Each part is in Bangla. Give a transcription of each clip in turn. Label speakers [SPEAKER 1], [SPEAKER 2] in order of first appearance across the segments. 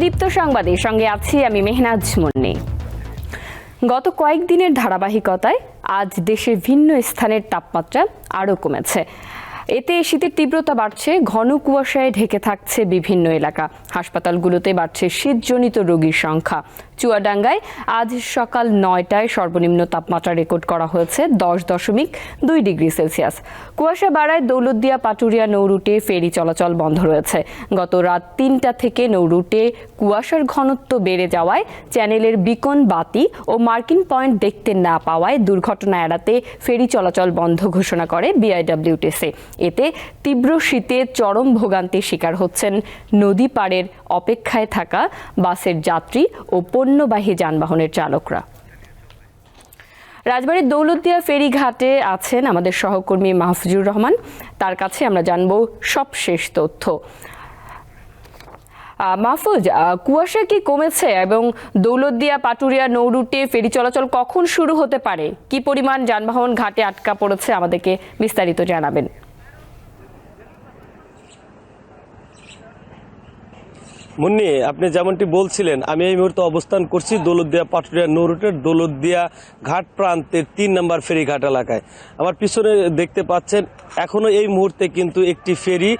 [SPEAKER 1] দীপ্ত সংবাদের সঙ্গে আছি আমি মেহনাজ মন্নি। গত কয়েকদিনের ধারাবাহিকতায় আজ দেশের ভিন্ন স্থানের তাপমাত্রা আরও কমেছে। এতে শীতের তীব্রতা বাড়ছে, ঘন কুয়াশায় ঢেকে থাকছে বিভিন্ন এলাকা। হাসপাতালগুলোতে বাড়ছে শীতজনিত রোগীর সংখ্যা। চুয়াডাঙ্গায় আজ সকাল নয়টায় সর্বনিম্ন তাপমাত্রা রেকর্ড করা হয়েছে দশ দশমিক দুই ডিগ্রি সেলসিয়াস। কুয়াশা বাড়ায় দৌলতদিয়া, পাটুরিয়া নৌরুটে ফেরি চলাচল বন্ধ রয়েছে। গত রাত তিনটা থেকে নৌরুটে কুয়াশার ঘনত্ব বেড়ে যাওয়ায় চ্যানেলের বিকন বাতি ও মার্কিন পয়েন্ট দেখতে না পাওয়ায় দুর্ঘটনা এড়াতে ফেরি চলাচল বন্ধ ঘোষণা করে বিআইডব্লিউটিসি এতে তীব্র শীতে চরম ভোগান্তির শিকার হচ্ছেন নদী পাড়ের অপেক্ষায় থাকা বাসের যাত্রী ও পণ্যবাহী যানবাহনের চালকরা। রাজবাড়ির দৌলতদিয়া ফেরিঘাটে আছেন আমাদের সহকর্মী মাহফুজুর রহমান। তার কাছে আমরা জানব সবশেষ তথ্য। মাহফুজ কুয়াশা কি কমেছে এবং দৌলতদিয়া পাটুরিয়া নৌরুটে ফেরি চলাচল কখন শুরু হতে পারে? কি পরিমাণ যানবাহন ঘাটে আটকা পড়েছে আমাদেরকে বিস্তারিত জানাবেন।
[SPEAKER 2] মুন্নি, আপনি যেমনটি বলছিলেন, আমি এই মুহূর্তে অবস্থান করছি দৌলতদিয়া পাটুরিয়া নৌরুটের দৌলতদিয়া ঘাট প্রান্তের তিন নম্বর ফেরিঘাট এলাকায়। আমার পিছনে দেখতে পাচ্ছেন এখনও এই মুহূর্তে কিন্তু একটি ফেরি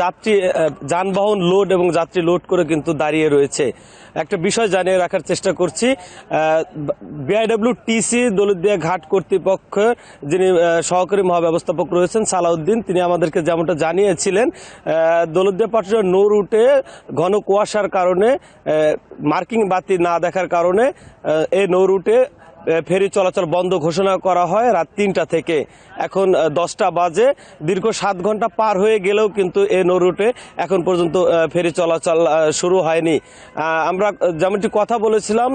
[SPEAKER 2] যাত্রী যানবাহন লোড এবং যাত্রী লোড করে কিন্তু দাঁড়িয়ে রয়েছে। একটা বিষয় জানিয়ে রাখার চেষ্টা করছি। বিআইডব্লিউ টিসি দৌলতদিয়া ঘাট কর্তৃপক্ষ যিনি সহকারী মহাব্যবস্থাপক রয়েছেন সালাউদ্দিন, তিনি আমাদেরকে যেমনটা জানিয়েছিলেন দলুদিয়া দৌলতদিয়া নো রুটে ঘন কুয়াশার কারণে মার্কিং বাতি না দেখার কারণে এই নো রুটে ফেরি চলাচল বন্ধ ঘোষণা করা হয় রাত তিনটা থেকে। এখন দশটা বাজে। দীর্ঘ সাত ঘণ্টা পার হয়ে গেলেও কিন্তু এ নৌ রুটে এখন পর্যন্ত ফেরি চলাচল শুরু হয়নি। আমরা যেমনটি কথা বলেছিলাম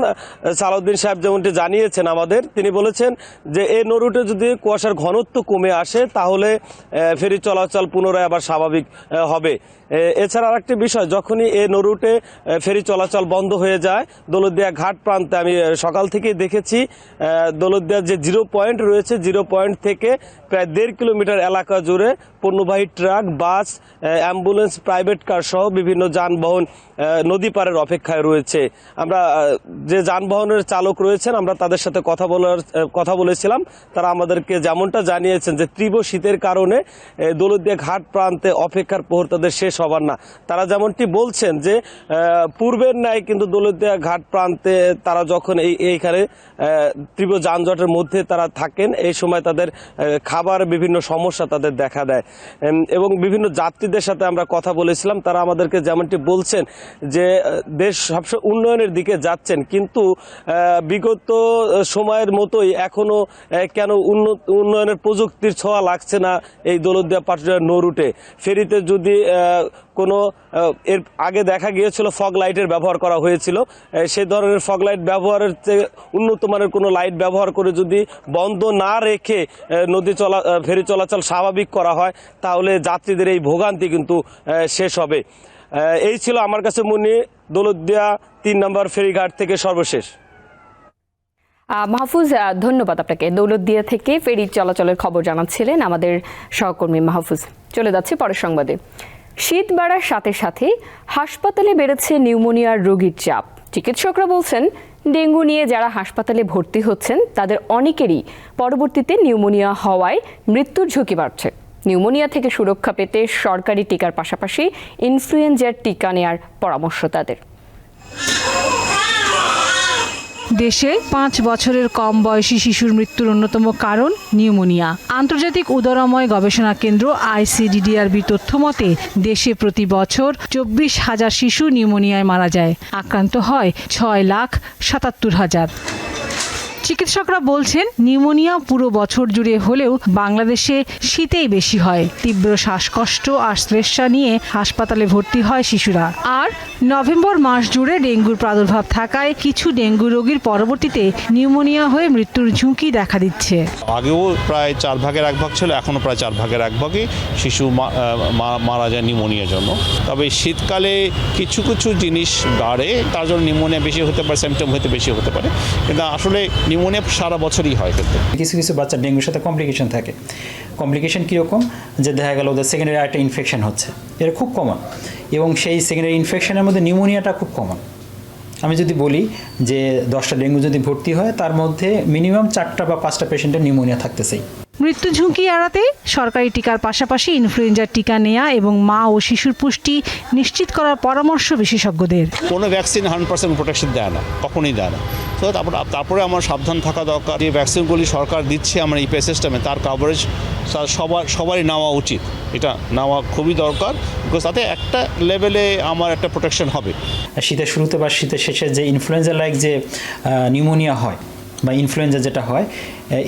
[SPEAKER 2] সালাউদ্দিন সাহেব যেমনটি জানিয়েছেন আমাদের, তিনি বলেছেন যে এ নৌ রুটে যদি কুয়াশার ঘনত্ব কমে আসে, তাহলে ফেরি চলাচল পুনরায় আবার স্বাভাবিক হবে। এছাড়া আরেকটি বিষয়, যখনই এ নরুটে ফেরি চলাচল বন্ধ হয়ে যায়, দৌলতদিয়া ঘাট প্রান্তে আমি সকাল থেকেই দেখেছি দৌলতদিয়ার যে জিরো পয়েন্ট রয়েছে, জিরো পয়েন্ট থেকে প্রায় দেড় কিলোমিটার এলাকা জুড়ে পণ্যবাহী truck, bus ambulance, private car সহ বিভিন্ন যানবাহন নদী পারের অপেক্ষায় রয়েছে। আমরা যে যানবাহনের চালক রয়েছেন, আমরা তাদের সাথে কথা বলার কথা বলেছিলাম। তারা আমাদেরকে যেমনটা জানিয়েছেন যে তীব্র শীতের কারণে দৌলতদিয়া ঘাট প্রান্তে অপেক্ষার প্রহর তাদের শেষ হবার না। তারা যেমনটি বলছেন যে পূর্বের ন্যায় কিন্তু দৌলতদিয়া ঘাট প্রান্তে তারা যখন এই, এইখানে তীব্র যানজটের মধ্যে তারা থাকেন। এই সময় তাদের খাবার বিভিন্ন সমস্যা তাদের দেখা দেয়। এবং বিভিন্ন যাত্রীদের সাথে আমরা কথা বলেছিলাম। তারা আমাদেরকে যেমনটি বলছেন যে দেশ সবসময় উন্নয়নের দিকে যাচ্ছেন। কিন্তু বিগত সময়ের মতোই এখনও আহ, কেন উন্নয়নের প্রযুক্তির ছোঁয়া লাগছে না এই দৌলতদিয়া পাটুরিয়া নৌরুটে? ফেরিতে যদি কোনো এর আগে দেখা গিয়েছিল ফগ লাইটের ব্যবহার করা হয়েছিল। সেই ধরনের ফগ লাইট ব্যবহারের চেয়ে উন্নত মানের কোনো লাইট ব্যবহার করে যদি বন্ধ না রেখে নদী চলা ফেরি চলাচল স্বাভাবিক করা হয়, তাহলে যাত্রীদের এই ভোগান্তি কিন্তু শেষ হবে। এই ছিল আমার কাছে মনে দৌলতদিয়া তিন নম্বর ফেরিঘাট থেকে সর্বশেষ।
[SPEAKER 1] মাহফুজ ধন্যবাদ আপনাকে। দৌলতদিয়া থেকে ফেরি চলাচলের খবর জানাচ্ছিলেন আমাদের সহকর্মী মাহফুজ। চলে যাচ্ছে পরের সংবাদে। শীত বাড়ার সাথে সাথে হাসপাতালে বেড়েছে নিউমোনিয়ার রোগীর চাপ। চিকিৎসকরা বলছেন, ডেঙ্গু নিয়ে যারা হাসপাতালে ভর্তি হচ্ছেন, তাদের অনেকেরই পরবর্তীতে নিউমোনিয়া হওয়ায় মৃত্যুর ঝুঁকি বাড়ছে। নিউমোনিয়া থেকে সুরক্ষা পেতে সরকারি টিকার পাশাপাশি ইনফ্লুয়েঞ্জার টিকা নেওয়ার পরামর্শ তাদের।
[SPEAKER 3] দেশে পাঁচ বছরের কম বয়সী শিশুর মৃত্যুর অন্যতম কারণ নিউমোনিয়া। আন্তর্জাতিক উদরময় গবেষণা কেন্দ্র আইসিডিডিআরবি তথ্য মতে, দেশে প্রতি বছর চব্বিশ হাজার শিশু নিউমোনিয়ায় মারা যায়। আক্রান্ত হয় ছয় লাখ সাতাত্তর হাজার। চিকিৎসকরা বলছেন, নিউমোনিয়া পুরো বছর জুড়ে হলেও বাংলাদেশে শীতেই বেশি হয়। তীব্র শ্বাসকষ্ট আর শ্লেষা নিয়ে হাসপাতালে ভর্তি হয় শিশুরা। আর নভেম্বর মাস জুড়ে ডেঙ্গুর প্রাদুর্ভাব থাকায় কিছু ডেঙ্গু রোগীর পরবর্তীতে নিউমোনিয়া হয়ে মৃত্যুর ঝুঁকি দেখা দিচ্ছে।
[SPEAKER 4] আগেও প্রায় চার ভাগের এক ভাগ ছিল, এখনও প্রায় চার ভাগের এক ভাগই শিশু মারা যায় নিউমোনিয়ার জন্য। তবে শীতকালে কিছু কিছু জিনিস বাড়ে, তার জন্য নিউমোনিয়া বেশি হতে পারে সিমটম হতে বেশি হতে পারে। কিন্তু আসলে নিউমোনিয়া সারা বছরই হয় কিন্তু।
[SPEAKER 5] কিছু কিছু বাচ্চা ডেঙ্গুর সাথে কমপ্লিকেশন থাকে। কমপ্লিকেশন কীরকম? যে দেখা গেল ওদের সেকেন্ডারি একটা ইনফেকশন হচ্ছে। এটা খুব কমন এবং সেই সেকেন্ডারি ইনফেকশনের মধ্যে নিউমোনিয়াটা খুব কমন আমি যদি বলি যে দশটা ডেঙ্গু যদি ভর্তি হয় তার মধ্যে মিনিমাম চারটা বা পাঁচটা পেশেন্টের নিউমোনিয়া থাকতেছেই
[SPEAKER 3] মৃত্যু ঝুঁকি এড়াতে সরকারি টিকার পাশাপাশি ইনফ্লুয়েঞ্জার টিকা নেওয়া এবং মা ও শিশুর পুষ্টি নিশ্চিত করার পরামর্শ বিশেষজ্ঞদের।
[SPEAKER 4] কোনো ভ্যাকসিন হান্ড্রেড পার্সেন্ট প্রোটেকশন দেয় না। কখনোই দেয় না। তো তারপর তারপরে আমার সাবধান থাকা দরকার। যে ভ্যাকসিনগুলি সরকার দিচ্ছে আমার ইপে সিস্টেমে তার কাভারেজ সবার সবারই নেওয়া উচিত। এটা নেওয়া খুবই দরকার বিকজ তাতে একটা লেভেলে আমার একটা প্রোটেকশন হবে।
[SPEAKER 5] শীতের শুরুতে বা শীতের শেষে যে ইনফ্লুয়েঞ্জা লাইক যে নিউমোনিয়া হয় বা ইনফ্লুয়েঞ্জা যেটা হয়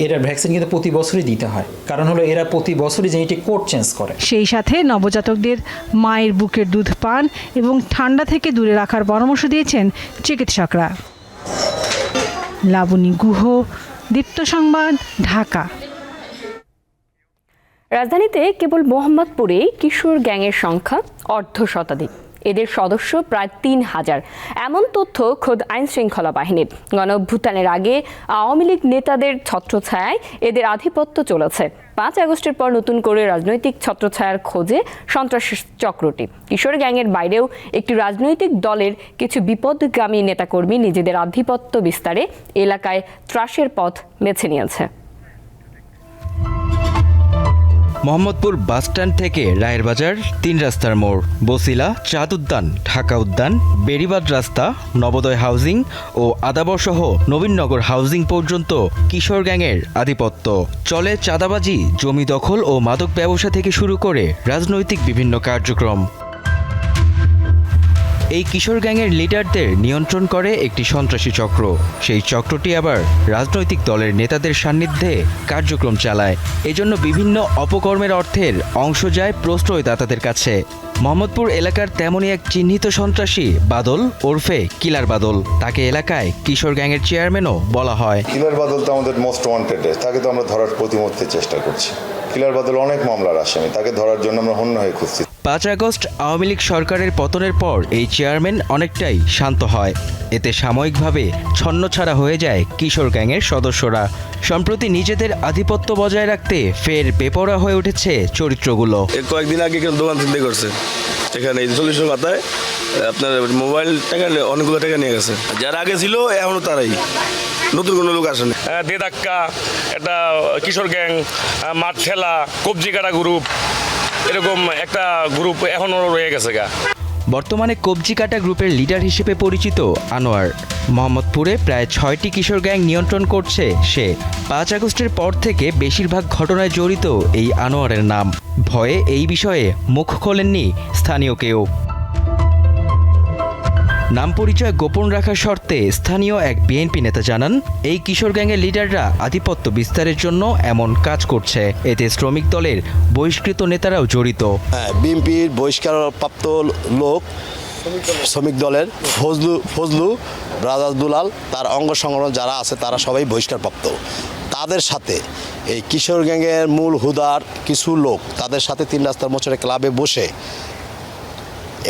[SPEAKER 5] এরা ভ্যাকসিন কিন্তু প্রতি বছরই দিতে হয়। কারণ হলো এরা প্রতি বছরই জেনেটিক কোড চেঞ্জ করে।
[SPEAKER 3] সেই সাথে নবজাতকদের মায়ের বুকের দুধ পান এবং ঠান্ডা থেকে দূরে রাখার পরামর্শ দিয়েছেন চিকিৎসকরা। লাবণী গুহ, দীপ্ত সংবাদ, ঢাকা।
[SPEAKER 1] রাজধানীতে কেবল মোহাম্মদপুরে কিশোর গ্যাংয়ের সংখ্যা অর্ধ শতাধিক এদের সদস্য প্রায় তিন হাজার। এমন তথ্য খোদ আইন শৃঙ্খলা বাহিনীর। গণ আগে আওয়ামী লীগ নেতাদের ছত্রছায়ায় এদের আধিপত্য চলেছে। পাঁচ আগস্টের পর নতুন করে রাজনৈতিক ছত্রছায়ার খোঁজে সন্ত্রাস চক্রটি। কিশোর গ্যাংয়ের বাইরেও একটি রাজনৈতিক দলের কিছু বিপদগামী নেতাকর্মী নিজেদের আধিপত্য বিস্তারে এলাকায় ত্রাসের পথ বেছে নিয়েছে।
[SPEAKER 6] মোহাম্মদপুর বাসস্ট্যান্ড থেকে রায়ের বাজার, তিন রাস্তার মোড়, বসিলা, চাঁদ উদ্যান, ঢাকা উদ্যান বেড়িবাদ রাস্তা, নবোদয় হাউজিং ও আদাবর সহ নবীননগর হাউজিং পর্যন্ত কিশোর গ্যাংয়ের আধিপত্য। চলে চাঁদাবাজি, জমি দখল ও মাদক ব্যবসা থেকে শুরু করে রাজনৈতিক বিভিন্ন কার্যক্রম। এই কিশোর গ্যাংয়ের লিডারদের নিয়ন্ত্রণ করে একটি সন্ত্রাসী চক্র। সেই চক্রটি আবার রাজনৈতিক দলের নেতাদের সান্নিধ্যে কার্যক্রম চালায়। এজন্য বিভিন্ন অপকর্মের অর্থের অংশ যায় প্রশ্রয়দাতাদের কাছে। মোহাম্মদপুর এলাকার তেমনই এক চিহ্নিত সন্ত্রাসী বাদল ওরফে কিলার বাদল। তাকে এলাকায় কিশোর গ্যাংয়ের চেয়ারম্যানও বলা হয়।
[SPEAKER 7] কিলার বাদল তো আমাদের মোস্ট ওয়ান্টেড তাকে তো আমরা ধরার প্রতিমধ্যে চেষ্টা করছি। কিলার বাদল অনেক মামলার আসামি। তাকে ধরার জন্য আমরা হন্য হয়ে খুঁজছি।
[SPEAKER 6] পাঁচ আগস্ট আওয়ামী লীগ সরকারের পতনের পর এই চেয়ারম্যান অনেকটাই শান্ত হয়। এতে সাময়িকভাবে ছন্নছাড়া হয়ে যায় কিশোর গ্যাংয়ের সদস্যরা। সম্প্রতি নিজেদের আধিপত্য বজায় রাখতে ফের বেপরা হয়ে উঠেছে চরিত্রগুলো।
[SPEAKER 8] কয়েকদিন আগে এখানে দোকান চিন্তা করছে। এখানে এই চল্লিশ মাথায় আপনার মোবাইল টাকা অনেকগুলো টাকা নিয়ে গেছে। যারা আগে ছিল এখনও তারাই। নতুন কোনো লোক আসেনি।
[SPEAKER 9] দে ধাক্কা একটা কিশোর গ্যাং মাঠ খেলা কবজি কাটা গ্রুপ। এরকম একটা গ্রুপ এখনও রয়ে গেছে গা।
[SPEAKER 6] বর্তমানে কবজি কাটা গ্রুপের লিডার হিসেবে পরিচিত আনোয়ার। মোহাম্মদপুরে প্রায় ছয়টি কিশোর গ্যাং নিয়ন্ত্রণ করছে সে। পাঁচ আগস্টের পর থেকে বেশিরভাগ ঘটনায় জড়িত এই আনোয়ারের নাম। ভয়ে এই বিষয়ে মুখ খোলেননি স্থানীয় কেউ। নাম পরিচয় গোপন রাখার শর্তে স্থানীয় এক বিএনপি নেতা জানান, এই কিশোর গ্যাংয়ের লিডাররা আধিপত্য বিস্তারের জন্য এমন কাজ করছে। এতে শ্রমিক দলের বহিষ্কৃত নেতারাও জড়িত।
[SPEAKER 10] হ্যাঁ বিএনপির বহিষ্কারপ্রাপ্ত লোক শ্রমিক দলের ফজলু ফজলু রাজাজ দুলাল তার অঙ্গ সংগঠন যারা আছে, তারা সবাই বহিষ্কারপ্রাপ্ত তাদের সাথে এই কিশোর গ্যাংয়ের মূল হুদার কিছু লোক, তাদের সাথে তিন রাস্তার মোচরে ক্লাবে বসে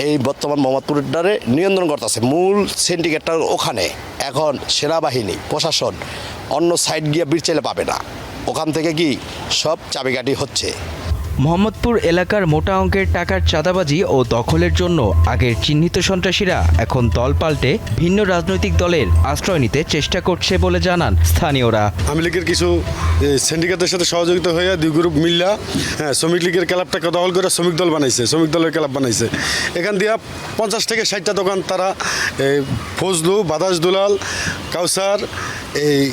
[SPEAKER 10] এই বর্তমান মোহাম্মদপুরটারে নিয়ন্ত্রণ করতেছে। মূল সিন্ডিকেটটা ওখানে। এখন সেনাবাহিনী, প্রশাসন অন্য সাইড গিয়ে বিরচাইলে পাবে না। ওখান থেকে কি সব চাবিকাঠি হচ্ছে?
[SPEAKER 6] মোহাম্মদপুর এলাকার মোটা অঙ্কের টাকার চাঁদাবাজি ও দখলের জন্য আগের চিহ্নিত সন্ত্রাসীরা এখন দল পাল্টে ভিন্ন রাজনৈতিক দলের আশ্রয় নিতে চেষ্টা করছে বলে জানান স্থানীয়রা।
[SPEAKER 8] আওয়ামী লীগের কিছু সিন্ডিকেটের সাথে সহযোগিতা হয়ে দুই গ্রুপ মিল্লা হ্যাঁ শ্রমিক লীগের ক্লাবটাকে দখল করে শ্রমিক দল বানাইছে, শ্রমিক দলের ক্লাব বানাইছে। এখান দিয়ে পঞ্চাশ থেকে ষাটটা দোকান তারা ফজলু বাদাস দুলাল কাউসার, এই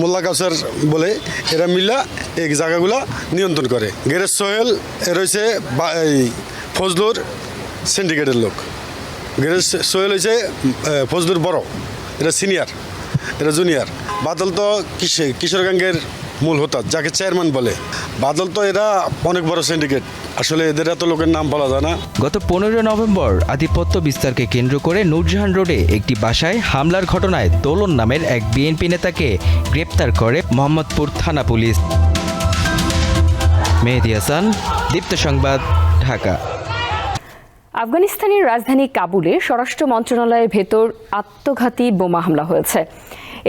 [SPEAKER 8] মোল্লা কাউসার বলে, এরা মিল্লা এই জায়গাগুলো নিয়ন্ত্রণ করে। গেরেজ সোহেল, এ রয়েছে এই ফজলুর সিন্ডিকেটের লোক। গেরেজ সোহেল হয়েছে ফজলুর বড় এটা সিনিয়র এটা জুনিয়র বাদল তো কিসে কিশোর মূল হোতা যাকে চেয়ারম্যান বলে। বাদল তো এরা অনেক বড় সিন্ডিকেট আসলে এদের এত লোকের নাম বলা যায় না।
[SPEAKER 6] গত পনেরো নভেম্বর আধিপত্য বিস্তারকে কেন্দ্র করে নূরজাহান রোডে একটি বাসায় হামলার ঘটনায় দোলন নামের এক বিএনপি নেতাকে গ্রেপ্তার করে মোহাম্মদপুর থানা পুলিশ। মেহেদি হাসান দীপ্ত সংবাদ ঢাকা।
[SPEAKER 1] আফগানিস্তানের রাজধানী কাবুলে স্বরাষ্ট্র মন্ত্রণালয়ের ভেতর আত্মঘাতী বোমা হামলা হয়েছে।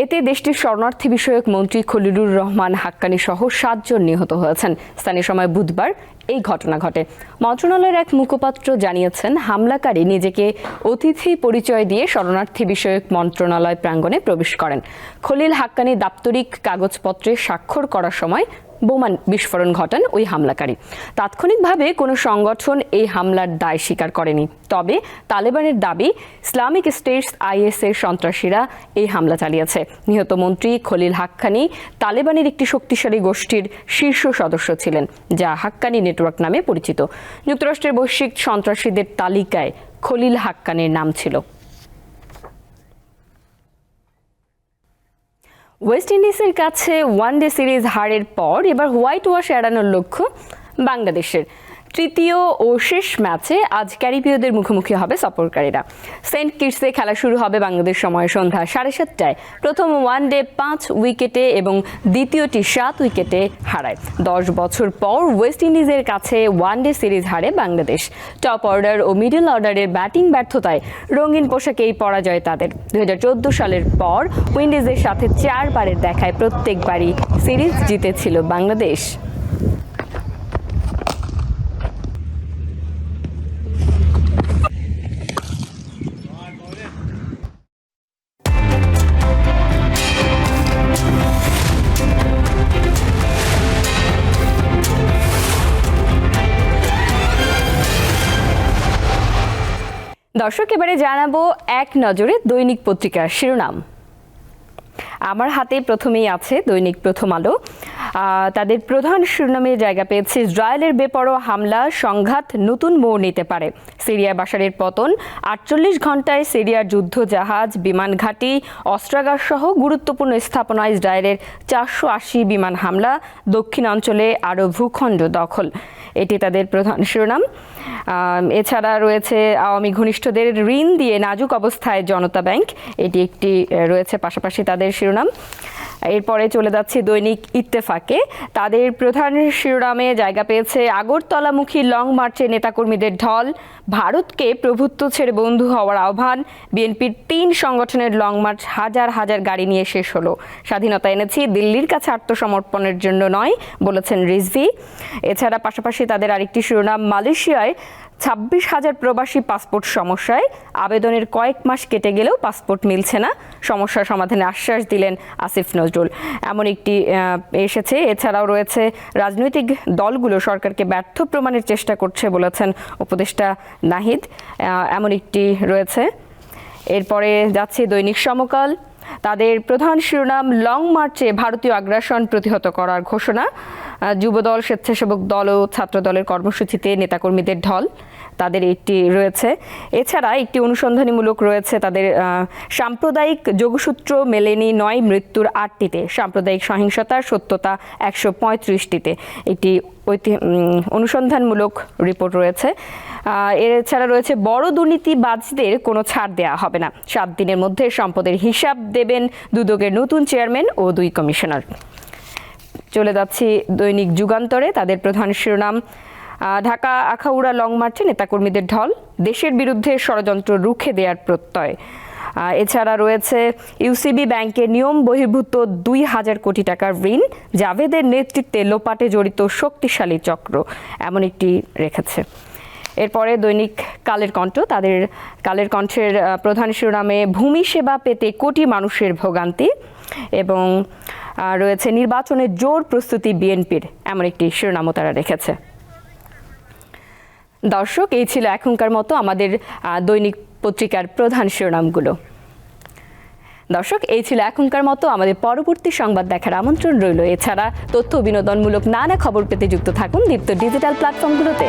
[SPEAKER 1] এতে দেশটির শরণার্থী বিষয়ক মন্ত্রী খলিলুর রহমান হাক্কানি সহ সাতজন নিহত হয়েছেন। স্থানীয় সময় বুধবার এই ঘটনা ঘটে। মন্ত্রণালয়ের এক মুখপাত্র জানিয়েছেন, হামলাকারী নিজেকে অতিথি পরিচয় দিয়ে শরণার্থী বিষয়ক মন্ত্রণালয় প্রাঙ্গণে প্রবেশ করেন। খলিল হাক্কানি দাপ্তরিক কাগজপত্রে স্বাক্ষর করার সময় বোমা বিস্ফোরণ ঘটান ওই হামলাকারী। তাৎক্ষণিকভাবে কোনো সংগঠন এই হামলার দায় স্বীকার করেনি। তবে তালেবানের দাবি, ইসলামিক স্টেটস আইএস এর সন্ত্রাসীরা এই হামলা চালিয়েছে। নিহত মন্ত্রী খলিল হাক্কানি তালেবানের একটি শক্তিশালী গোষ্ঠীর শীর্ষ সদস্য ছিলেন, যা হাক্কানি নেটওয়ার্ক নামে পরিচিত। যুক্তরাষ্ট্রের বৈশ্বিক সন্ত্রাসীদের তালিকায় খলিল হাক্কানির নাম ছিল। ওয়েস্ট ইন্ডিজের কাছে ওয়ান ডে সিরিজ হারের পর এবার হোয়াইট ওয়াশ এড়ানোর লক্ষ্য বাংলাদেশের। তৃতীয় ও শেষ ম্যাচে আজ ক্যারিবীয়দের মুখোমুখি হবে সফরকারীরা। সেন্ট কিটসে খেলা শুরু হবে বাংলাদেশ সময় সন্ধ্যা সাড়ে সাতটায়। প্রথম ওয়ানডে পাঁচ উইকেটে এবং দ্বিতীয়টি সাত উইকেটে হারায়। দশ বছর পর ওয়েস্ট ইন্ডিজের কাছে ওয়ানডে সিরিজ হারে বাংলাদেশ। টপ অর্ডার ও মিডল অর্ডারের ব্যাটিং ব্যর্থতায় রঙিন পোশাকেই পরাজয় তাদের। দু হাজার চোদ্দ সালের পর উইন্ডিজের সাথে চারবারের দেখায় প্রত্যেকবারই সিরিজ জিতেছিল বাংলাদেশ। দর্শক এবারে জানাব এক নজরে দৈনিক পত্রিকার শিরোনাম। আমার হাতে প্রথমেই আছে দৈনিক প্রথম আলো। তাদের প্রধান শিরোনামে জায়গা পেয়েছে ইসরায়েলের বেপরোয়া হামলা, সংঘাত, নতুন মোড় নিতে পারে। সিরিয়া বাসারের পতন, আটচল্লিশ ঘন্টায় সিরিয়ার যুদ্ধ জাহাজ বিমান ঘাঁটি, অস্ত্রাগার সহ গুরুত্বপূর্ণ স্থাপনা ইসরায়েলের চারশো আশি বিমান হামলা, দক্ষিণাঞ্চলে আরও ভূখণ্ড দখল। এটি তাদের প্রধান শিরোনাম। এছাড়া রয়েছে আওয়ামী ঘনিষ্ঠদের ঋণ দিয়ে নাজুক অবস্থায় জনতা ব্যাংক। এটি একটি রয়েছে। পাশাপাশি তাদের শিরোনাম এরপরে চলে যাচ্ছে দৈনিক ইত্তেফাকে। তাদের প্রধান শিরোনামে জায়গা পেয়েছে আগরতলামুখী লং মার্চে নেতাকর্মীদের ঢল। ভারতকে প্রভুত্ব ছেড়ে বন্ধু হওয়ার আহ্বান। বিএনপির তিন সংগঠনের লং মার্চ হাজার হাজার গাড়ি নিয়ে শেষ হলো। স্বাধীনতা এনেছি, দিল্লির কাছে আত্মসমর্পণের জন্য নয়, বলেছেন রিজভি। এছাড়া পাশাপাশি তাদের আরেকটি শিরোনাম, মালয়েশিয়ায় ছাব্বিশ হাজার প্রবাসী পাসপোর্ট সমস্যায় আবেদনের কয়েক মাস কেটে গেলেও পাসপোর্ট মিলছে না। সমস্যা সমাধানে আশ্বাস দিলেন আসিফ নজরুল। এমন একটি এসেছে। এছাড়াও রয়েছে রাজনৈতিক দলগুলো সরকারকে ব্যর্থ প্রমাণের চেষ্টা করছে বলেছেন উপদেষ্টা নাহিদ। এমন একটি রয়েছে। এরপরে যাচ্ছে দৈনিক সমকাল। তাদের প্রধান শিরোনাম, লং মার্চে ভারতীয় আগ্রাসন প্রতিহত করার ঘোষণা। যুবদল, স্বেচ্ছাসেবক দল ও ছাত্র দলের কর্মসূচিতে নেতাকর্মীদের ঢল। তাদের একটি রয়েছে। এছাড়া একটি অনুসন্ধানীমূলক রয়েছে তাদের সাম্প্রদায়িক যোগসূত্র মেলেনি নয়, মৃত্যুর আটটিতে। সাম্প্রদায়িক সহিংসতার সত্যতা একশো পঁয়ত্রিশটিতে। একটি ঐতি- অনুসন্ধানমূলক রিপোর্ট রয়েছে। এছাড়া রয়েছে, বড় দুর্নীতিবাজদের কোনো ছাড় দেওয়া হবে না। সাত দিনের মধ্যে সম্পদের হিসাব দেবেন দুদকের নতুন চেয়ারম্যান ও দুই কমিশনার। চলে যাচ্ছি দৈনিক যুগান্তরে। তাদের প্রধান শিরোনাম ঢাকা আখাউড়া লং মার্চে নেতাকর্মীদের ঢল, দেশের বিরুদ্ধে ষড়যন্ত্র রুখে দেওয়ার প্রত্যয়। এছাড়া রয়েছে ইউসিবি ব্যাংকের নিয়ম বহির্ভূত দুই হাজার কোটি টাকার ঋণ, জাভেদের নেতৃত্বে লোপাটে জড়িত শক্তিশালী চক্র, এমন একটি রেখেছে। এরপরে দৈনিক কালের কণ্ঠ, তাদের কালের কণ্ঠের প্রধান শিরোনামে ভূমি সেবা পেতে কোটি মানুষের ভোগান্তি এবং রয়েছে নির্বাচনের জোর প্রস্তুতি বিএনপির, এমন একটি শিরোনামও তারা রেখেছে। দর্শক, এই ছিল এখনকার মতো আমাদের দৈনিক পত্রিকার প্রধান শিরোনামগুলো। দর্শক, এই ছিল এখনকার মতো আমাদের পরবর্তী সংবাদ দেখার আমন্ত্রণ রইল। এছাড়া তথ্য বিনোদনমূলক নানা খবর পেতে যুক্ত থাকুন দীপ্ত ডিজিটাল প্ল্যাটফর্মগুলোতে।